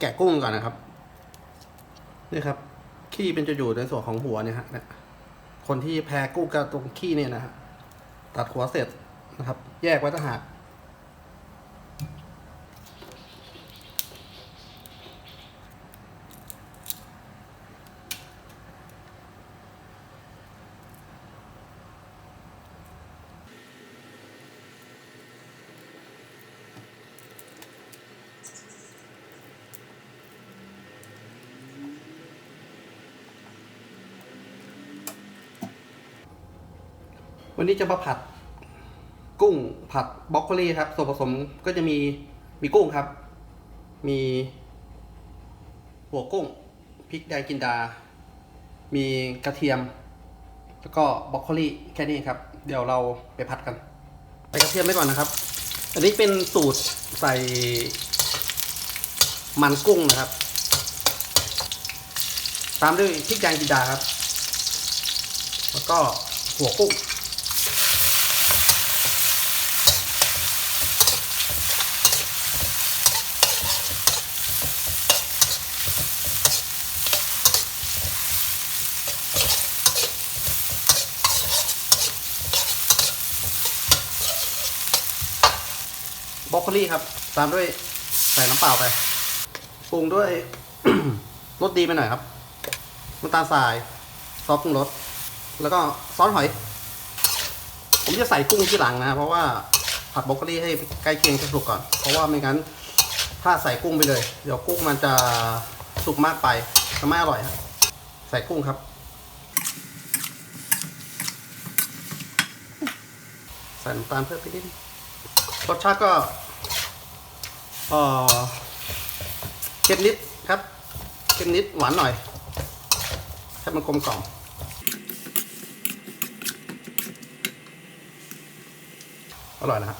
แกะกุ้งก่อนนะครับนี่ครับ ขี้เป็นจะอยู่ในส่วนของหัวเนี่ยฮะเนี่ยคนที่แพ้กุ้งกับตรงขี้เนี่ยนะฮะตัดหัวเสร็จนะครับ แยกไว้ต่างหาก วันนี้จะมาผัดกุ้งผัดบรอกโคลีครับ ส่วนผสมก็จะมีมีกุ้งครับ มีหัวกุ้งพริกแดงจินดา มีกระเทียม แล้วก็บรอกโคลีแค่นี้ครับ เดี๋ยวเราไปผัดกัน ใส่กระเทียมไว้ก่อนนะครับ อันนี้เป็นสูตรใส่มันกุ้งนะครับ ตามด้วยพริกแดงจินดาครับ แล้วก็หัวกุ้ง รอกโคลีครับ ตามด้วยใส่น้ำเปล่าไป ปรุงด้วย รสดีไปหน่อยครับน้ำตาลทราย ซอสปรุงรส แล้วก็ซอสหอย ผมจะใส่กุ้งที่หลังนะ เพราะว่าผัดบรอกโคลีให้ใกล้เคียงจะสุกก่อน เพราะว่าไม่งั้น ถ้าใส่กุ้งไปเลย เดี๋ยวกุ้งมันจะสุกมากไปจะไม่อร่อยครับใส่กุ้งครับ ใส่น้ำตาลเพิ่มไปนิดรสชาติก็ เค็มนิดครับเค็มนิดหวานหน่อยให้มันกลมกล่อมอร่อยนะครับ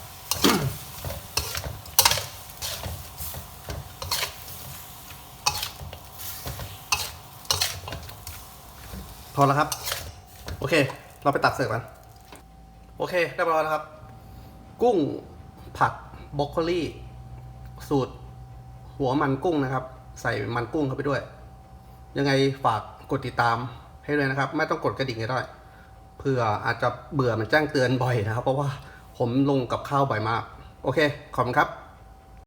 พอแล้วครับ โอเค เราไปตักเสิร์ฟกัน โอเคเรียบร้อยแล้วครับ กุ้งผัดบรอกโคลี สูตรหัวมันกุ้งนะครับ ใส่มันกุ้งเข้าไปด้วย ยังไงฝากกดติดตามให้เลยนะครับ ไม่ต้องกดกระดิ่งก็ได้เพื่ออาจจะเบื่อมันแจ้งเตือนบ่อยนะครับ เพราะว่าผมลงกับข้าวบ่อยมาก โอเค ขอบคุณครับ